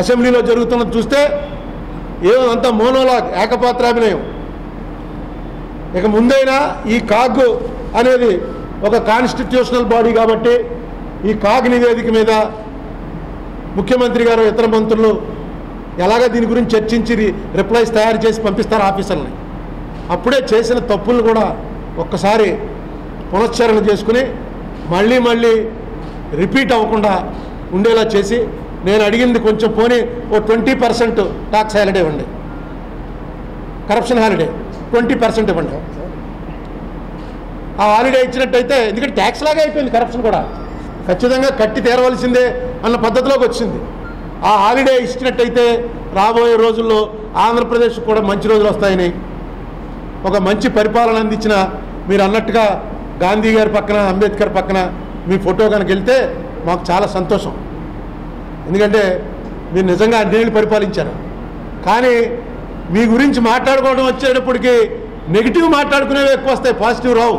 అసెంబ్లీలో జరుగుతున్నది చూస్తే ఏదో అంతా మోనోలాగ్ ఏకపాత్రాభినయం. ఇక ముందైనా ఈ కాగ్ అనేది ఒక కాన్స్టిట్యూషనల్ బాడీ కాబట్టి ఈ కాగ్ నివేదిక మీద ముఖ్యమంత్రి గారు ఇతర మంత్రులు ఎలాగ దీని గురించి చర్చించి రిప్లైస్ తయారు చేసి పంపిస్తారు ఆఫీసర్ని అప్పుడే చేసిన తప్పులను కూడా ఒక్కసారి పునశ్చరణ చేసుకుని మళ్ళీ మళ్ళీ రిపీట్ అవ్వకుండా ఉండేలా చేసి నేను అడిగింది కొంచెం పోనీ ఓ ట్వంటీ పర్సెంట్ ట్యాక్స్ హాలిడే ఇవ్వండి. కరప్షన్ హాలిడే ట్వంటీ పర్సెంట్ ఇవ్వండి. ఆ హాలిడే ఇచ్చినట్టయితే ఎందుకంటే ట్యాక్స్ లాగా అయిపోయింది కరప్షన్ కూడా. ఖచ్చితంగా కట్టి తీరవలసిందే అన్న పద్ధతిలోకి వచ్చింది. ఆ హాలిడే ఇచ్చినట్టయితే రాబోయే రోజుల్లో ఆంధ్రప్రదేశ్ కూడా మంచి రోజులు వస్తాయని ఒక మంచి పరిపాలన అందించిన మీరు అన్నట్టుగా గాంధీ గారి పక్కన అంబేద్కర్ పక్కన మీ ఫోటో కనుక వెళ్తే మాకు చాలా సంతోషం. ఎందుకంటే మీరు నిజంగా అన్నేళ్ళు పరిపాలించారు. కానీ మీ గురించి మాట్లాడుకోవడం వచ్చేటప్పటికి నెగిటివ్ మాట్లాడుకునేవి ఎక్కువ వస్తాయి పాజిటివ్ రావు.